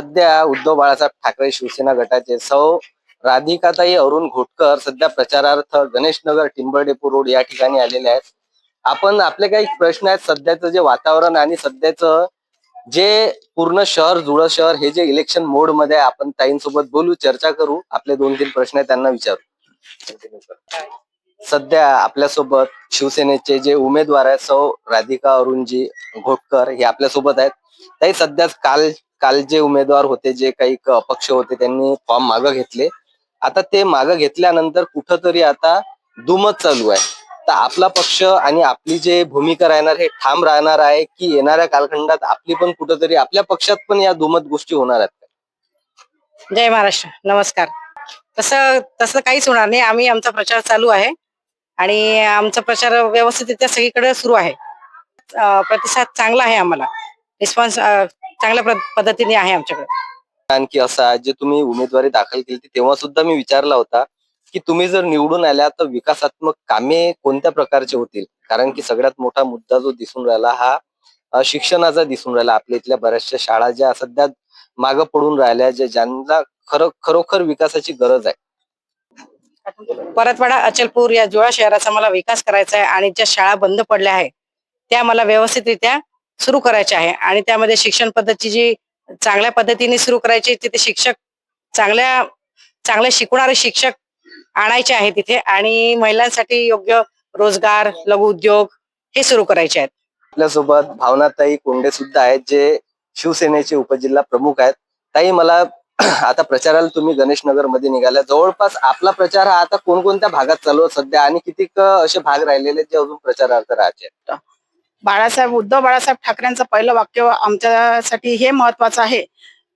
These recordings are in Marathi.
सध्या उद्धव बाळासाहेब ठाकरे शिवसेना गटाचे सौ राधिकाताई अरुण घोटकर सध्या प्रचारार्थ गणेशनगर टिंबर डेपो रोड या ठिकाणी आलेले आहेत. आपण आपले काही प्रश्न आहेत सध्याचं जे वातावरण आणि सध्याचं जे पूर्ण शहर जुळं शहर हे जे इलेक्शन मोडमध्ये आपण ताईंसोबत बोलू चर्चा करू. आपले दोन तीन प्रश्न आहेत त्यांना विचारू. सध्या आपल्यासोबत शिवसेनेचे जे उमेदवार आहेत सौ राधिका अरुणजी घोटकर हे आपल्यासोबत आहेत. ताई सध्या काल काल जे उमेदवार होते जे काही अपक्ष होते त्यांनी फॉर्म मागं घेतले. आता ते मागं घेतल्यानंतर कुठंतरी आता दुमत चालू आहे. तर आपला पक्ष आणि आपली जे भूमिका राहणार हे ठाम राहणार आहे की येणाऱ्या कालखंडात आपली पण कुठंतरी आपल्या पक्षात पण या दुमत गोष्टी होणार आहेत? जय महाराष्ट्र. नमस्कार. तसं तसं काहीच होणार नाही. आम्ही आमचा प्रचार चालू आहे. आणि आमचा प्रचार व्यवस्थितरित्या सगळीकडे सुरू आहे. प्रतिसाद चांगला आहे आम्हाला. रिस्पॉन्स चांगल्या पद्धतीने आहे आमच्याकडे. आणखी असा जे तुम्ही उमेदवारी दाखल केली तेव्हा सुद्धा मी विचारला होता की तुम्ही जर निवडून आल्या तर विकासात्मक कामे कोणत्या प्रकारचे होतील? कारण की सगळ्यात मोठा मुद्दा जो दिसून राहिला हा शिक्षणाचा दिसून राहिला. आपल्या इथल्या बऱ्याचशा शाळा ज्या सध्या मागं पडून राहिल्या ज्या ज्यांना खरं खरोखर विकासाची गरज आहे. परतवाडा अचलपूर या जुळा शहराचा मला विकास करायचा आहे आणि ज्या शाळा बंद पडल्या आहेत त्या मला व्यवस्थितरित्या सुरू करायचे आहे. आणि त्यामध्ये शिक्षण पद्धती जी चांगल्या पद्धतीने सुरू करायची तिथे शिक्षक चांगल्या चांगले शिकवणारे शिक्षक आणायचे आहे तिथे. आणि महिलांसाठी योग्य रोजगार लघु उद्योग हे सुरू करायचे आहेत. आपल्यासोबत भावनाताई कोंडे सुद्धा आहेत जे शिवसेनेचे उपजिल्हा प्रमुख आहेत. ताई मला आता प्रचाराला तुम्ही गणेशनगरमध्ये निघाल्या. जवळपास आपला प्रचार हा आता कोणकोणत्या भागात चालू सध्या? आणि किती असे भाग राहिलेले आहेत जे अजून प्रचारार्थ राहायचे बाळासाहेब उद्धव बाळासाहेब ठाकरेंचं पहिलं वाक्य आमच्यासाठी हे महत्वाचं आहे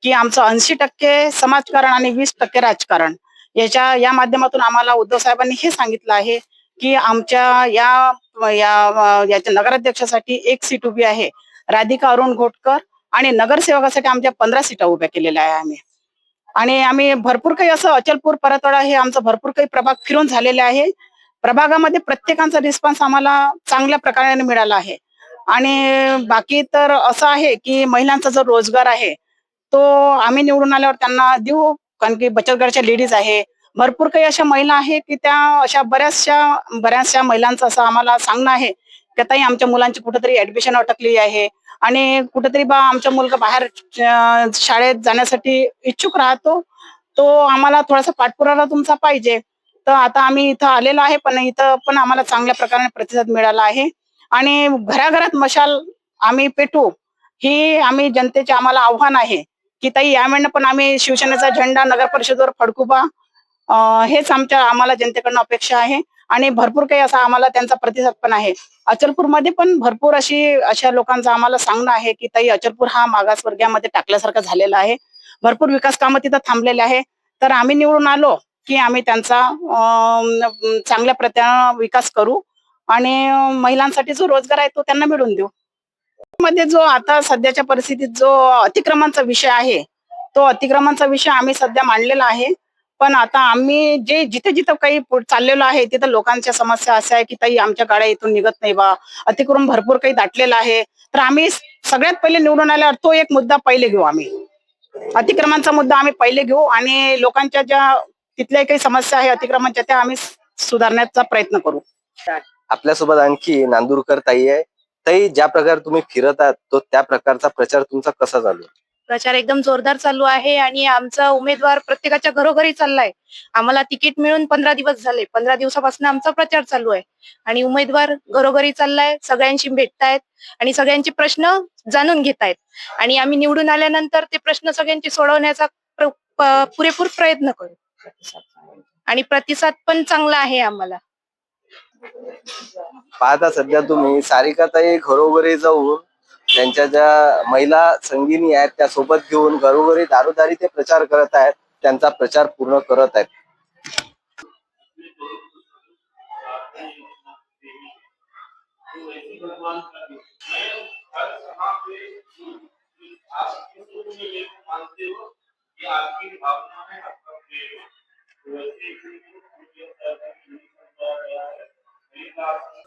की आमचं ऐंशी टक्के समाजकारण आणि वीस टक्के राजकारण. याच्या या माध्यमातून आम्हाला उद्धव साहेबांनी हे सांगितलं आहे की आमच्या या या याच्या नगराध्यक्षासाठी एक सीट उभी आहे. राधिका अरुण घोटकर आणि नगरसेवकासाठी आमच्या पंधरा सीटा उभ्या केलेल्या आहे आम्ही. आणि आम्ही भरपूर काही असं अचलपूर परतवाडा हे आमचं भरपूर काही प्रभाग फिरून झालेले आहे. प्रभागामध्ये प्रत्येकांचा रिस्पॉन्स आम्हाला चांगल्या प्रकारे मिळाला आहे. आणि बाकी तर असं आहे की महिलांचा जो रोजगार आहे तो आम्ही निवडून आल्यावर त्यांना देऊ कारण की बचत गटाच्या लेडीज आहे. भरपूर काही अशा महिला आहे की त्या अशा बऱ्याचशा बऱ्याचशा महिलांचं असं आम्हाला सांगणं आहे की ताई आमच्या मुलांची कुठेतरी ऍडमिशन अटकली आहे आणि कुठेतरी बा आमचा मुलगा बाहेर शाळेत जाण्यासाठी इच्छुक राहतो तो आम्हाला थोडासा पाठपुरावा तुमचा पाहिजे. तर आता आम्ही इथं आलेलो आहे पण इथं पण आम्हाला चांगल्या प्रकारे प्रतिसाद मिळाला आहे. आणि घराघरात मशाल आम्ही पेटू ही आम्ही जनतेचे आम्हाला आव्हान आहे. की ताई यावेळेला पण आम्ही शिवसेनेचा झेंडा नगर परिषदेवर फडकू बा. हेच आमच्या आम्हाला जनतेकडनं अपेक्षा आहे. आणि भरपूर काही असा आम्हाला त्यांचा प्रतिसाद पण आहे. अचलपूरमध्ये पण भरपूर अशी अशा लोकांचं आम्हाला सांगणं आहे की ताई अचलपूर हा मागासवर्गीयामध्ये टाकल्यासारखा झालेला आहे. भरपूर विकास कामं तिथं थांबलेले आहे. तर आम्ही निवडून आलो की आम्ही त्यांचा चांगल्या प्रत्यानं विकास करू. आणि महिलांसाठी जो रोजगार आहे तो त्यांना मिळून देऊ. मध्ये जो आता सध्याच्या परिस्थितीत जो अतिक्रमणचा विषय आहे तो अतिक्रमणचा विषय आम्ही सध्या मांडलेला आहे. पण आता आम्ही जे जिथे जिथं काही चाललेलो आहे तिथं लोकांच्या समस्या अशा आहे की ताई आमच्या गाड्या इथून निघत नाही बा अतिक्रमण भरपूर काही दाटलेलं आहे. तर आम्ही सगळ्यात पहिले निवडून आल्यावर तो एक मुद्दा पहिले घेऊ आम्ही. अतिक्रमणचा मुद्दा आम्ही पहिले घेऊ आणि लोकांच्या ज्या तिथल्या काही समस्या आहे अतिक्रमणच्या त्या आम्ही सुधारण्याचा प्रयत्न करू. आपल्यासोबत आणखी नांदूरकर ताई आहे. ताई ज्या प्रकारे तुम्ही फिरत आहात तो त्या प्रकारचा प्रचार तुमचा कसा चालू आहे? प्रचार एकदम जोरदार चालू आहे आणि आमचा उमेदवार प्रत्येकाच्या घरोघरी चाललाय. आम्हाला तिकीट मिळून पंधरा दिवस झाले. पंधरा दिवसापासून आमचा प्रचार चालू आहे. आणि उमेदवार घरोघरी चाललाय सगळ्यांशी भेटतायत आणि सगळ्यांचे प्रश्न जाणून घेतायत. आणि आम्ही निवडून आल्यानंतर ते प्रश्न सगळ्यांचे सोडवण्याचा पुरेपूर प्रयत्न करू. आणि प्रतिसाद पण चांगला आहे आम्हाला. पाहता सध्या तुम्ही सारिकाताई घरोघरी जाऊन त्यांच्या ज्या महिला संगिनी आहेत त्या सोबत घेऊन घरोघरी दारोदारी ते प्रचार करत आहेत त्यांचा प्रचार पूर्ण करत आहेत. not